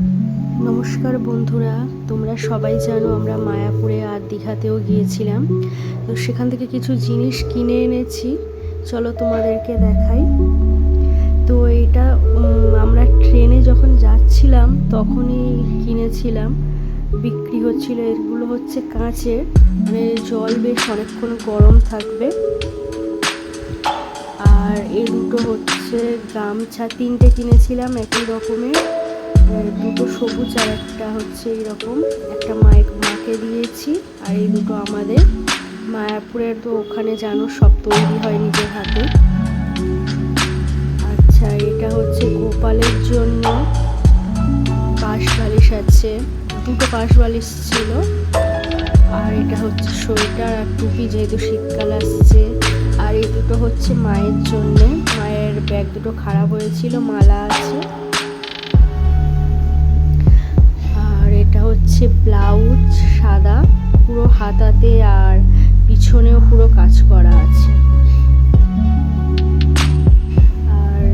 নমস্কার বন্ধুরা, তোমরা সবাই জানো আমরা মায়াপুরে আর দীঘাতেও গিয়েছিলাম। তো সেখান থেকে কিছু জিনিস কিনে এনেছি। চলো তোমাদেরকে দেখাই। তো এটা আমরা ট্রেনে যখন যাচ্ছিলাম, তখনই কিনেছিলাম। বিক্রি হচ্ছিল, এগুলো হচ্ছে কাঁচের। মানে জল বেশ অনেকক্ষণ গরম থাকবে। আর এই দুটো হচ্ছে গামছা। তিনটে কিনেছিলাম একই রকমের। দুটো সবুজ আর একটা হচ্ছে এরকম একটা মায়ের মাকে দিয়েছি আর এই দুটো আমাদের। মায়াপুরের তো ওখানে জানো সব তৈরি হয় নিজের হাতে। আচ্ছা এটা হচ্ছে গোপালের জন্য পাশ বালিশ আছে। দুটো পাশ বালিশ ছিল। আর এটা হচ্ছে সোয়েটার আর টুপি যেহেতু শীতকাল আসছে। আর এই দুটো হচ্ছে মায়ের জন্য। মায়ের ব্যাগ দুটো খারাপ হয়েছিল, মালা আছে। হাতাতে আর পিছনেও পুরো কাজ করা আছে। আর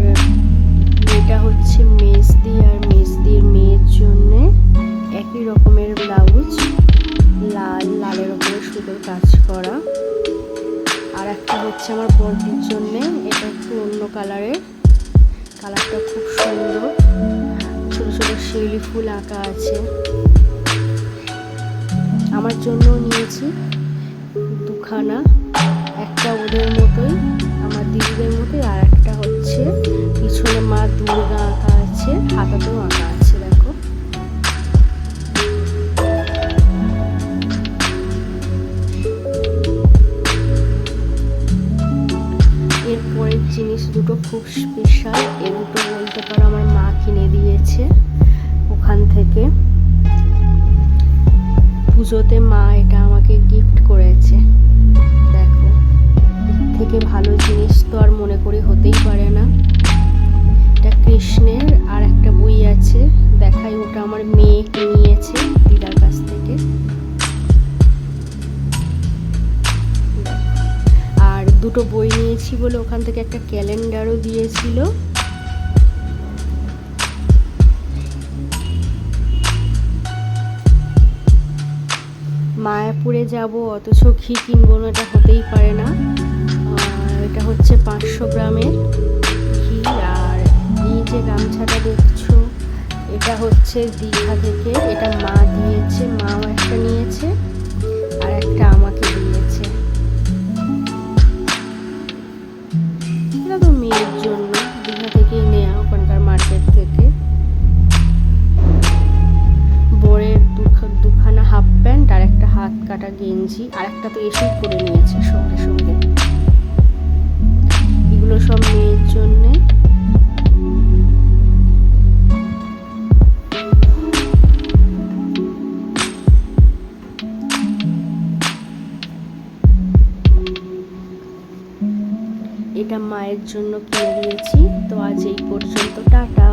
এটা হচ্ছে মেজদি আর মেজদির মেয়ের জন্য একই রকমের ব্লাউজ, লাল, লালের ওপরে সুতোর কাজ করা। আর একটা হচ্ছে আমার বর্দির জন্য, এটা একটু অন্য কালারের। কালারটা খুব সুন্দর। ছোট ছোট শিউলি ফুল আঁকা আছে। আমার জন্য নিয়েছি। দুখানা, একটা ওদের মতোই, আমার দিদিদের মতোই, আর একটা হচ্ছে পিছনে মা দুর্গা আঁকা আছে, হাতাতেও আঁকা আছে, দেখো। এরপরের জিনিস দুটো খুব স্পেশাল এ দুটো বলতে পারো আমার মা কিনে দিয়েছে, ওখান থেকে। পুজোতে মা এটা আমাকে গিফট করেছে। দেখো থেকে ভালো জিনিস তো আর মনে করি হতেই পারে না। এটা কৃষ্ণের আর একটা বই আছে, দেখাই ওটা আমার মেয়ে নিয়েছে দিদার কাছ থেকে। দুটো বই নিয়েছি বলে ওখান থেকে একটা ক্যালেন্ডারও দিয়েছিল। মায়াপুরে যাব, অথচ ঘি কিনবো না, এটা হতেই পারে না। এটা হচ্ছে পাঁচশো গ্রামের ঘি, আর এই যে গামছাটা দেখছ, এটা হচ্ছে দীঘা থেকে। এটা মা দিয়েছে, মাও একটা নিয়েছে, আর একটা আমাকে দিয়েছে। তো মেয়ের জন্য, দীঘা থেকেই নেওয়া ওখানকার মার্কেট থেকে। বরের দুখা- দুখানা হাফ প্যান্ট আর একটা হাত কাটা গেঞ্জি আর একটা তো এসেই করে নিয়েছে সঙ্গে সঙ্গে। এগুলো সব মেয়ের জন্যে। এটা মায়ের জন্য কিনে দিয়েছি তো আজ এই পর্যন্ত, টাটা।